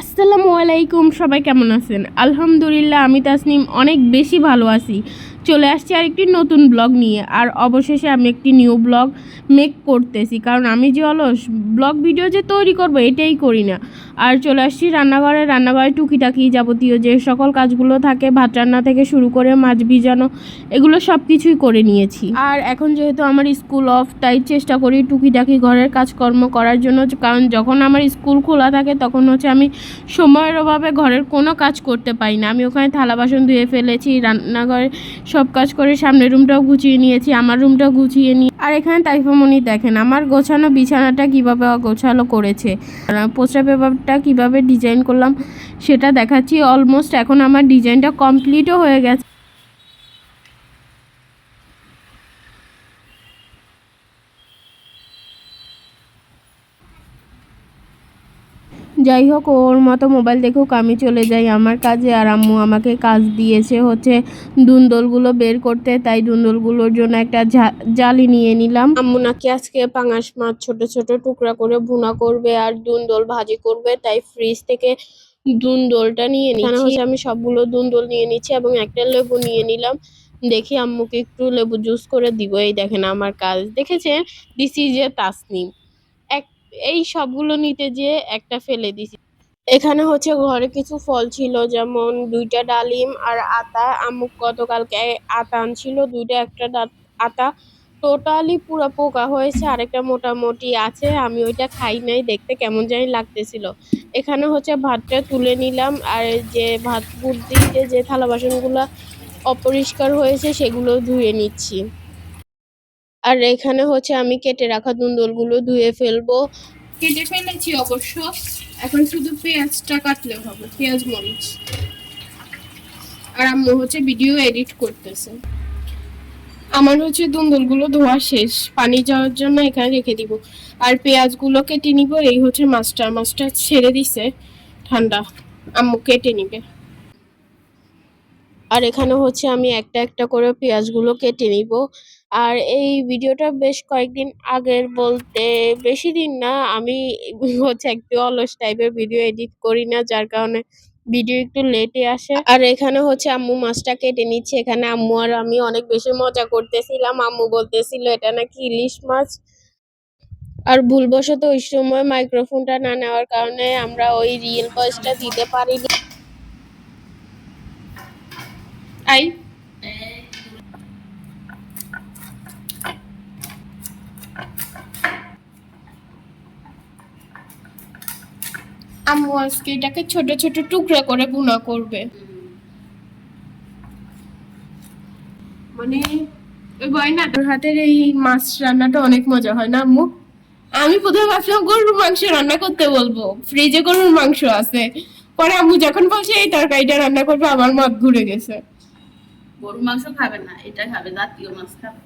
আসসালামু আলাইকুম সবাই কেমন আছেন? আলহামদুলিল্লাহ আমি তাসনিম অনেক বেশি ভালো আছি। চলে আসছি আর একটি নতুন ব্লগ নিয়ে। আর অবশেষে আমি একটি নিউ ব্লগ মেক করতেছি। কারণ আমি যে অলস, ব্লগ ভিডিও যে তৈরি করব এটাই করি না। আর চলে আসছি রান্নাঘরে। রান্নাঘরে টুকিটাকি যাবতীয় যে সকল কাজগুলো থাকে, ভাত রান্না থেকে শুরু করে মাছ ভিজানো, এগুলো সব কিছুই করে নিয়েছি। আর এখন যেহেতু আমার স্কুল অফ তাই চেষ্টা করি টুকিটাকি ঘরের কাজকর্ম করার জন্য। কারণ যখন আমার স্কুল খোলা থাকে, তখন হচ্ছে আমি সময়ের অভাবে ঘরের কোনো কাজ করতে পারি না। আমি ওখানে থালা বাসন ধুয়ে ফেলেছি, রান্নাঘরে সব কাজ করে সামনের রুমটাও গুছিয়ে নিয়েছি, আমার রুমটাও গুছিয়ে নিয়ে। আর এখানে তাইফামণি দেখেন, আমার গোছানো বিছানাটা কীভাবে গোছালো করেছে পোস্টার পেপারটা কীভাবে ডিজাইন করলাম, সেটা দেখাচ্ছি। অলমোস্ট এখন আমার ডিজাইনটা কমপ্লিটও হয়ে গেছে। যাই হোক ওর মতো মোবাইল দেখুক আমি চলে যাই আমার কাজে। আর আম্মু আমাকে কাজ দিয়েছে হচ্ছে দুন্দলগুলো বের করতে তাই দুন্দলগুলোর জন্য একটা জালি নিয়ে নিলাম। আম্মু নাকি আজকে পাঙাশ মাছ ছোট ছোট টুকরা করে ভুনা করবে আর দুন্দল ভাজি করবে তাই ফ্রিজ থেকে দুন্দলটা নিয়ে নিচ্ছি। হচ্ছে আমি সবগুলো দুন্দল নিয়ে নিচ্ছি এবং একটা লেবু নিয়ে নিলাম। দেখি আম্মুকে একটু লেবু জুস করে দিব। এই দেখেন আমার কাজ। দেখেছে দিস ইজ এ তাসনিম এই সবগুলো নিতে যেয়ে একটা ফেলে দিছি। এখানে হচ্ছে ঘরে কিছু ফল ছিল, যেমন দুইটা ডালিম আর আতা। আম্মু গতকালকে আতা আনছিল, দুইটা, একটা আতা। টোটালি পুরো পোকা হয়েছে, আরেকটা মোটামুটি আছে, আমি ওইটা খাই নাই, দেখতে কেমন জানি লাগতেছিল। এখানে হচ্ছে ভাতটা তুলে নিলাম, আর যে ভাত, বুট দিতে যে থালা বাসনগুলো অপরিষ্কার হয়েছে, সেগুলো ধুয়ে নিচ্ছি। আর এখানে হচ্ছে আমি কেটে রাখা দুন্দলগুলো ধুয়ে ফেলব। কেটে ফেলেছি অবশ্য। এখন শুধু পেঁয়াজটা কাটলে হবে, পেঁয়াজ, মরিচ। আর আম্মু হচ্ছে ভিডিও এডিট করতেছে। আমার হচ্ছে দুন্দলগুলো ধোয়া শেষ। পানি যাওয়ার জন্য এখানে রেখে দিব। আর পেঁয়াজগুলো কেটে নিব, এই হচ্ছে মাছটা মাছটা ছেড়ে দিছে। ঠান্ডা। আম্মু কেটে নিবে। আর এখানে হচ্ছে আমি একটা একটা করে পেঁয়াজগুলো কেটে নিব। আর এই ভিডিওটা বেশ কয়েকদিন আগের বলতে বেশি দিন না, আমি হচ্ছে একটু অলস টাইপের ভিডিও এডিট করি না, যার কারণে ভিডিও একটু লেটে আসে। আর এখানে হচ্ছে আম্মু মাছটা কেটে নিচ্ছে, এখানে আম্মু আর আমি অনেক বেশি মজা করতেছিলাম। আম্মু বলতেছিল, এটা নাকি ইলিশ মাছ? আর ভুলবশত ওই সময় মাইক্রোফোনটা না নেওয়ার কারণে আমরা ওই রিয়েল ভয়েসটা দিতে পারিনি। আই আম্মু আজকে এটাকে ছোট ছোট টুকরা করে ভুনা করবে। মানে ওই হাতের এই মাছ রান্নাটা অনেক মজা হয় না আম্মু? আমি প্রথমে ভাবছিলাম গরুর মাংস রান্না করতে বলব। ফ্রিজে গরুর মাংস আছে। পরে আম্মু যখন বলছে এই তরকারিটা রান্না করবে আমার মত ঘুরে গেছে। গরু মাংস খাবে না এটা খাবে জাতীয় মাছ খাবে।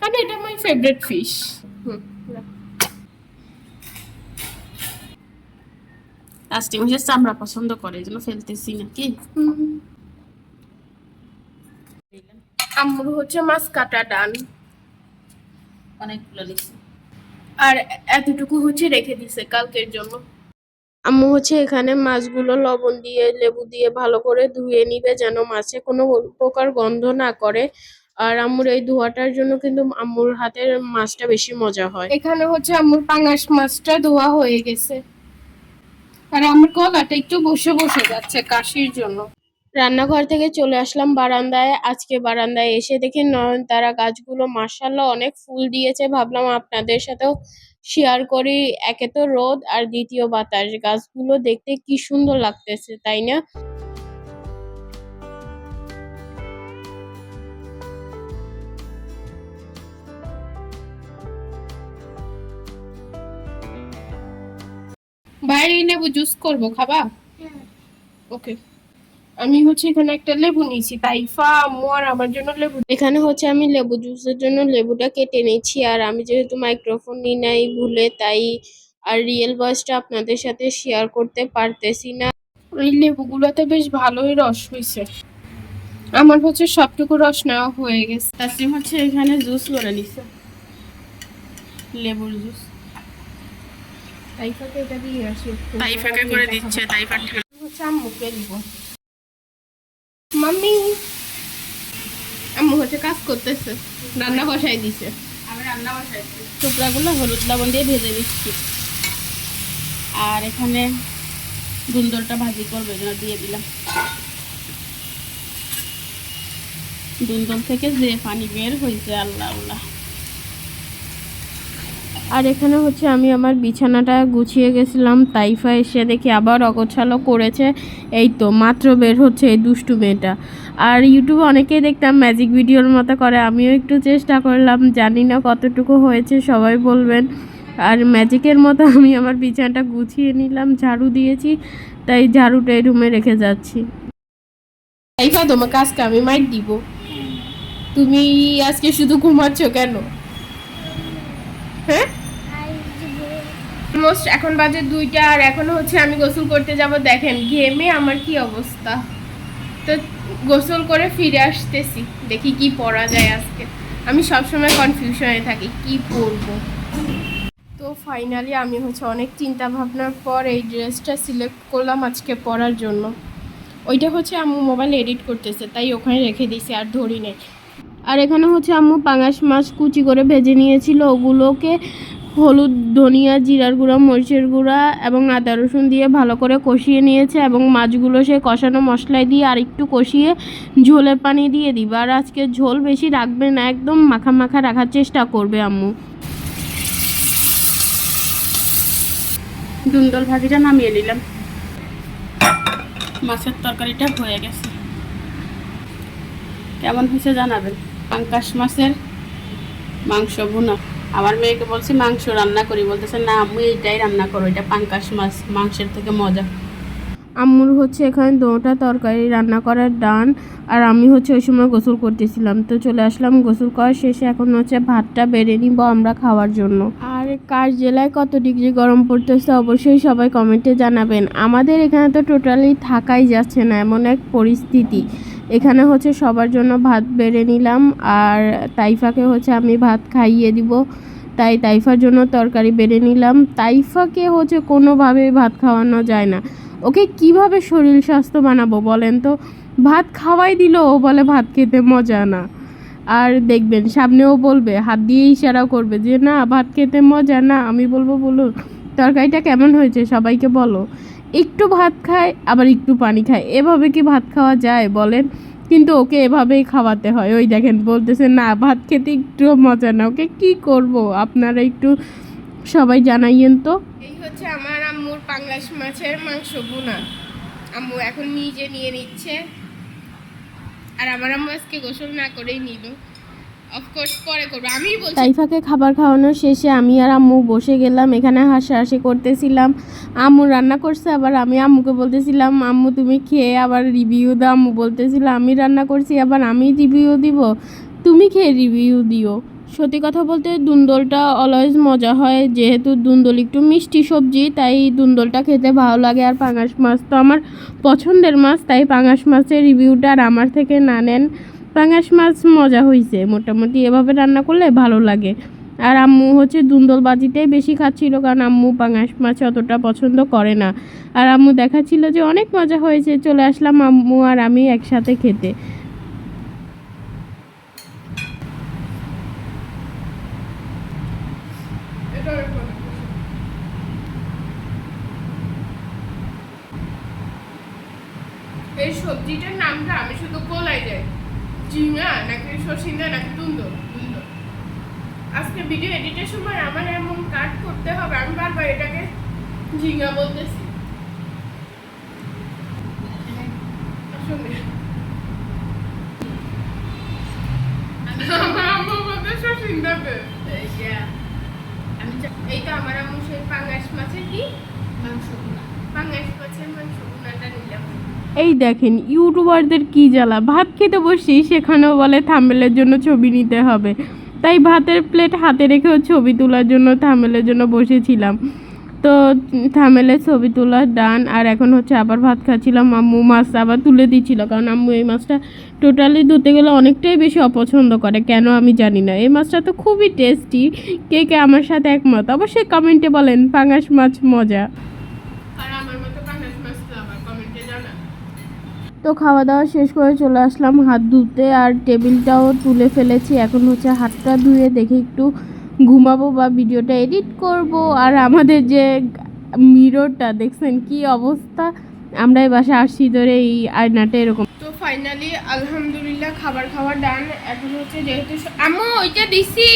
কারণ এটা মাই ফেভারিট ফিশ লাস্টে মাসের চামড়া পছন্দ করে এই জন্য ফেলতেছি নাকি? আম্মুর হচ্ছে মাছ কাটা ডান। অনেকগুলো লিখছি আর এতটুকু হচ্ছে রেখে দিছে কালকের জন্য। আম্মু হচ্ছে এখানে মাছগুলো লবণ দিয়ে, লেবু দিয়ে ভালো করে ধুয়ে নিবে যেন মাছে কোনো প্রকার গন্ধ না করে। আর আম্মুর এই ধোয়াটার জন্য কিন্তু আম্মুর হাতের মাছটা বেশি মজা হয়। এখানে হচ্ছে আম্মুর পাঙাশ মাছটা ধোয়া হয়ে গেছে। আর আমার গলাটা একটু বসে বসে যাচ্ছে কাশির জন্য। রান্নাঘর থেকে চলে আসলাম বারান্দায়। আজকে বারান্দায় এসে দেখি নয়নতারা গাছগুলো মার্শাল্লাহ অনেক ফুল দিয়েছে। ভাবলাম আপনাদের সাথেও শেয়ার করি। একে তো রোদ আর দ্বিতীয় বাতাস। গাছগুলো দেখতে কি সুন্দর লাগতেছে তাই না? বাইরে লেবু জুস করব খাবা? ওকে আমি হচ্ছে এখানে একটা লেবু নিয়েছি তাইফা আম্মু আর আমার জন্য লেবু। এখানে হচ্ছে আমি লেবু জুসের জন্য লেবুটা কেটে নিয়েছি আর আমি যেহেতু মাইক্রোফোন নিই নাই ভুলে তাই আর রিয়েল ভয়েসটা আপনাদের সাথে শেয়ার করতে পারতেছি না। ওই লেবুগুলোতে বেশ ভালোই রস হয়েছে। আমার হচ্ছে সবটুকু রস নেওয়া হয়ে গেছে। তাসলিম হচ্ছে এখানে জুস করে নিছে। লেবুর জুস। তাইফাকে এটা দিয়ে আসি তাইফাকে করে দিচ্ছে তাইফার হচ্ছে আম্মুকে দিব। মাম্মি। আম্মু হচ্ছে কাজ করতেছে রান্না বসাই দিছে। আমি রান্না বসাইছি টুকরাগুলো হলুদ লবণ দিয়ে ভেজে দিচ্ছি আর এখানে দুন্দরটা ভাজি করবে যেন দিয়ে দিলাম। দুন্দর থেকে যে পানি বের হয়েছে আল্লাহ আল্লাহ। আর এখানে হচ্ছে আমি আমার বিছানাটা গুছিয়ে গেছিলাম, তাইফা এসে দেখি আবার অগোছালো করেছে। এই তো, মাত্র বের হচ্ছে এই দুষ্টু মেয়েটা। আর ইউটিউবে অনেকেই দেখতাম ম্যাজিক ভিডিওর মতো করে, আমিও একটু চেষ্টা করলাম, জানি না কতটুকু হয়েছে, সবাই বলবেন। আর ম্যাজিকের মতো আমি আমার বিছানাটা গুছিয়ে নিলাম, ঝাড়ু দিয়েছি, তাই ঝাড়ুটা এই রুমে রেখে যাচ্ছি। তাইফা, তোমাকে আজকে আমি মাইক দিব। তুমি আজকে শুধু ঘুমাচ্ছ কেন? হ্যাঁ? এখন বাজে দুইটা আর এখন হচ্ছে আমি গোসল করতে যাব, দেখেন ঘেমে আমার কি অবস্থা। তো গোসল করে ফিরে আসতেছি, দেখি কি পরা যায় আজকে। আমি সবসময় কনফিউশনে থাকি, কি পরবো? তো ফাইনালি আমি হচ্ছে অনেক চিন্তা ভাবনার পর এই ড্রেসটা সিলেক্ট করলাম আজকে পরার জন্য। ওইটা হচ্ছে আম্মু মোবাইল এডিট করতেছে, তাই ওখানে রেখে দিয়েছি, আর ধরি নেই। আর এখানে হচ্ছে আম্মু পাঙাশ মাছ কুচি করে ভেজে নিয়েছিল। ওগুলোকে হলুদ, ধনিয়া, জিরার গুঁড়া, মরিচের গুঁড়া এবং আদা রসুন দিয়ে ভালো করে কষিয়ে নিয়েছে এবং মাছগুলো সে কষানো মশলায় দিয়ে আর একটু কষিয়ে ঝোলের পানি দিয়ে দিবে। আর আজকে ঝোল বেশি রাখবে না, একদম মাখা মাখা রাখার চেষ্টা করবে আম্মু। দুন্দল ভাজিটা নামিয়ে নিলাম। মাছের তরকারিটা হয়ে গেছে। কেমন হয়েছে জানাবেন? পাঙ্কাশ মাছের মাংস ভুনা। আমার মেয়েকে বলছি মাংস রান্না করি। বলতেছে না আমি এইটাই রান্না করো এটা পাঙ্কাশ মাছ মাংসের থেকে মজা। আম্মুর হচ্ছে এখানে দুটা তরকারি রান্না করার ডান আর আমি হচ্ছে ওই সময় গোসল করতেছিলাম। তো চলে আসলাম গোসল করার শেষে এখন হচ্ছে ভাতটা বেড়ে নিব আমরা খাওয়ার জন্য। আর কার জেলায় কত ডিগ্রি গরম পড়তেছে অবশ্যই সবাই কমেন্টে জানাবেন। আমাদের এখানে তো টোটালি থাকাই যাচ্ছে না এমন এক পরিস্থিতি। এখানে হচ্ছে সবার জন্য ভাত বেড়ে নিলাম, আর তাইফাকে হচ্ছে আমি ভাত খাইয়ে দিব। তাই তাইফার জন্য তরকারি বেড়ে নিলাম। তাইফাকে হচ্ছে কোনোভাবেই ভাত খাওয়ানো যায় না। ওকে কীভাবে শরীর স্বাস্থ্য বানাবো বলেন তো? ভাত খাওয়াই দিল, ও বলে ভাত খেতে মজা না। আর দেখবেন, সামনেও বলবে, হাত দিয়ে ইশারাও করবে যে, না, ভাত খেতে মজা না। আমি বলব, বলুন, তরকারিটা কেমন হয়েছে? সবাইকে বলো। একটু ভাত খায়, আবার একটু পানি খায়। এভাবে কি ভাত খাওয়া যায় বলেন? কিন্তু ওকে এভাবেই খাওয়াতে হয়। ওই দেখেন, বলতেছে, না, ভাত খেতে একটু মজা না। ওকে কি করব? আপনারা একটু সবাই জানাইয়েন তো। এই হচ্ছে আমার আম্মুর পাঙ্গাস মাছের মাংস বোনা আম্মু এখন নিজে নিয়ে নিচ্ছে। আর আমার আম্মু আজকে গোসল না করেই নিল। তাইফাকে খাবার খাওয়ানো শেষে আমি আর আম্মু বসে গেলাম, এখানে হাসাহাসি করতেছিলাম। আম্মু রান্না করছে, আবার আমি আম্মুকে বলতেছিলাম, আম্মু, তুমি খেয়ে আবার রিভিউ দাও। আম্মু বলতেছিল, আমি রান্না করছি, আবার আমি রিভিউ দিব। তুমি খেয়ে রিভিউ দিও। সত্যি কথা বলতে, দুন্দলটা অলওয়েজ মজা হয়। যেহেতু দুন্দল একটু মিষ্টি সবজি, তাই দুন্দলটা খেতে ভালো লাগে। আর পাঙাশ মাছ তো আমার পছন্দের মাছ, তাই পাঙাশ মাছের রিভিউটা আর আমার থেকে না নেন। পাঙাশ মাছ মজা হয়েছে মোটামুটি এভাবে রান্না করলে ভালো লাগে। আর আম্মু হচ্ছে দুন্দল বাজিটাই বেশি খাচ্ছিল কারণ আম্মু পাঙাশ মাছ অতটা পছন্দ করে না। আর আম্মু দেখাচ্ছিল যে অনেক মজা হয়েছে। চলে আসলাম আম্মু আর আমি একসাথে খেতে এই সবজিটার নামটা আমি শুধু কোলাই যাই ঝিঙা নাকি শসিন্দা নাকি দুন্দর দুন্দর। আজকে ভিডিও এডিটের সময় আমার এমন কাট করতে হবে আমি বারবার এটাকে ঝিঙা বলতেছি। আসলে। আমার আমি এই তো আমার আম্মু সেই পাঙ্গাস মাছের কি? মাংস পাঙ্গাস মাছের মাংস। এই দেখেন, ইউটিউবারদের কি জ্বালা? ভাত খেতে বসি সেখানেও বলে থাম্বেলের জন্য ছবি নিতে হবে। তাই ভাতের প্লেট হাতে রেখেও ছবি তোলার জন্য থামেলের জন্য বসেছিলাম। তো থামেলে ছবি তোলার ডান, আর এখন হচ্ছে আবার ভাত খাচ্ছিলাম। আম্মু মাছ আবার তুলে দিচ্ছিল, কারণ আম্মু এই মাছটা টোটালি ধুতে গেলে অনেকটাই বেশি অপছন্দ করে। কেন আমি জানি না। এই মাছটা তো খুবই টেস্টি কে কে আমার সাথে একমত? অবশ্যই কমেন্টে বলেন। পাঙাশ মাছ মজা আর আমার মতো পাঙাশ মাছ আবার কমেন্টে জানান তো খাওয়া দাওয়া শেষ করে চলে আসলাম হাত ধুতে আর টেবিলটাও তুলে ফেলেছি। এখন হচ্ছে হাতটা ধুয়ে দেখে একটু ঘুমাবো বা ভিডিওটা এডিট করব। আর আমাদের যে মিররটা, দেখছেন কি অবস্থা? আমরা এই বাসা আসছি ধরে এই আয়নাটা এরকম। তো ফাইনালি আলহামদুলিল্লাহ খাবার খাওয়া ডান এখন হচ্ছে যেহেতু আম্মু, ওইটা দিছি।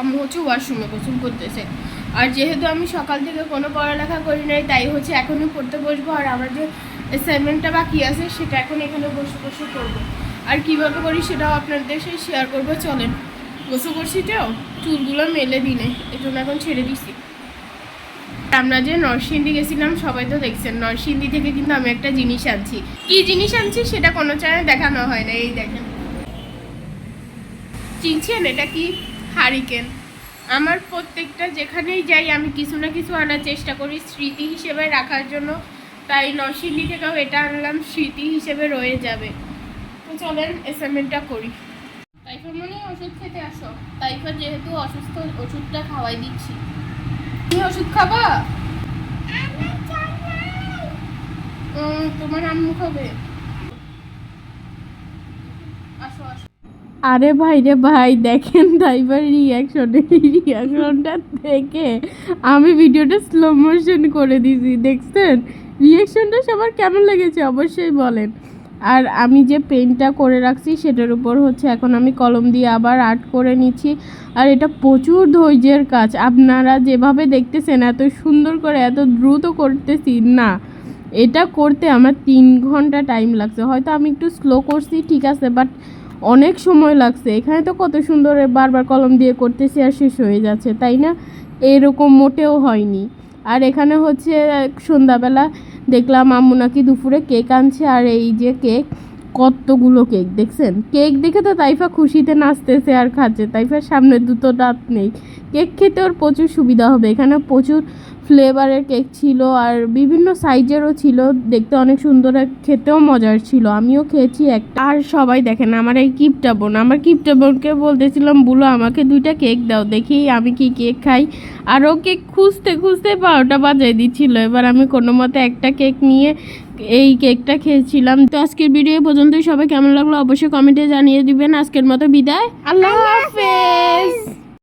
আম্মু হচ্ছে ওয়াশরুমে গোসল করতেছে। আর যেহেতু আমি সকাল থেকে কোনো পড়ালেখা করি নাই, তাই হচ্ছে এখনই পড়তে বসবো। আর আমার যে অ্যাসাইনমেন্টটা বাকি আছে, সেটা এখন এখানে বসে বসে করব। আর কীভাবে করি সেটাও আপনাদের সাথে শেয়ার করব, চলেন। গোসল করছি তো, চুলগুলো মেলে দিনে এই জন্য এখন ছেড়ে দিছি। আমরা যে নরসিংদী গেছিলাম, সবাই তো দেখছেন, নরসিংদী থেকে কিন্তু আমি একটা জিনিস আনছি। কি জিনিস আনছি সেটা কোনো চ্যানেল দেখানো হয় না, এই দেখেন। চিনছেন এটা কি? হারিকেন। আমার প্রত্যেকটা যেখানেই যাই, আমি কিছু না কিছু আনার চেষ্টা করি, স্মৃতি হিসেবে রাখার জন্য। তাই নরসিংদী থেকেও এটা আনলাম, স্মৃতি হিসেবে রয়ে যাবে। তো চলেন অ্যাসাইনমেন্টটা করি। তাইফার মনে ওষুধ খেতে আসো। তাইফার যেহেতু অসুস্থ, ওষুধটা খাওয়াই দিচ্ছি। তুমি ওষুধ খাবা? তোমার আম্মু খাবে। আসো আসো। আরে ভাই রে ভাই, দেখেন ড্রাইভার রিয়াকশন রিয়াকশনটা দেখে আমি ভিডিওটা স্লো মোশন করে দিয়েছি, দেখছেন? রিয়াকশনটা সবার কেমন লেগেছে অবশ্যই বলেন। আর আমি যে পেনটা করে রাখছি সেটার উপর হচ্ছে এখন আমি কলম দিয়ে আবার আর্ট করে নিচ্ছি। আর এটা প্রচুর ধৈর্যের কাজ। আপনারা যেভাবে দেখতেছেন, এত সুন্দর করে, এত দ্রুত করতেছি, না। এটা করতে আমার তিন ঘণ্টা টাইম লাগছে। হয়তো আমি একটু স্লো করছি, ঠিক আছে বাট অনেক সময় লাগছে। এখানে তো কত সুন্দর বারবার কলম দিয়ে করতেছি আর শেষ হয়ে যাচ্ছে, তাই না? এরকম মোটেও হয়নি। আর এখানে হচ্ছে সন্ধ্যাবেলা দেখলাম আম্মু নাকি দুপুরে কেক আনছে আর এই যে কেক, কতগুলো কেক, দেখছেন? কেক দেখে তো তাইফা খুশিতে নাচতেছে আর খাচ্ছে। তাইফার সামনে দুটো দাঁত নেই। কেক খেতে ওর প্রচুর সুবিধা হবে। এখানে প্রচুর ফ্লেভারের কেক ছিল আর বিভিন্ন সাইজেরও ছিল। দেখতে অনেক সুন্দর আর খেতেও মজার ছিল। আমিও খেয়েছি একটা। আর সবাই দেখেন আমার এই কিপটা বোন। আমার কিপটা বোনকে বলতেছিলাম, বলো, আমাকে দুইটা কেক দাও, দেখি আমি কি কেক খাই। আর ও কেক খুঁজতে খুঁজতে বারোটা বাজাই দিচ্ছিল। এবার আমি কোনো মতে একটা কেক নিয়ে এই কেকটা খেয়েছিলাম। তো আজকের ভিডিও পর্যন্তই। সবাই কেমন লাগল অবশ্যই কমেন্টে জানিয়ে দিবেন। আজকের মতো বিদায়। আল্লাহ হাফেজ।